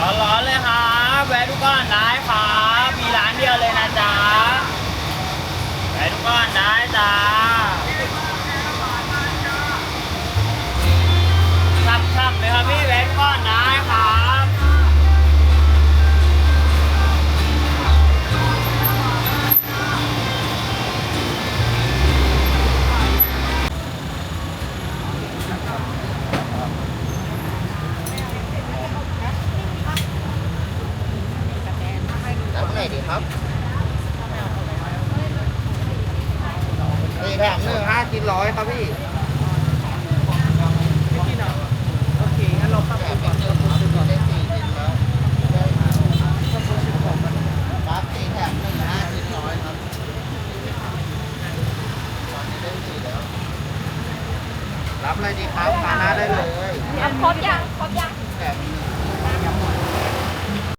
ร้อนๆเลยครับแวะทุก่อนได้ครับ นดีครับสี่แถนึ่งห้กินร้ครับพี่ไม่กินอะโอเคงั้นเราเข้ไปเราได้สี่แล้วต้องรู้สึกของมันครับสี่แถบหนึ่งห้ากินร้อยครับได้สี่แล้ว รับเลยดีครับมาหน้าได้เลย ครบยังครบยังแถบหนึ่ง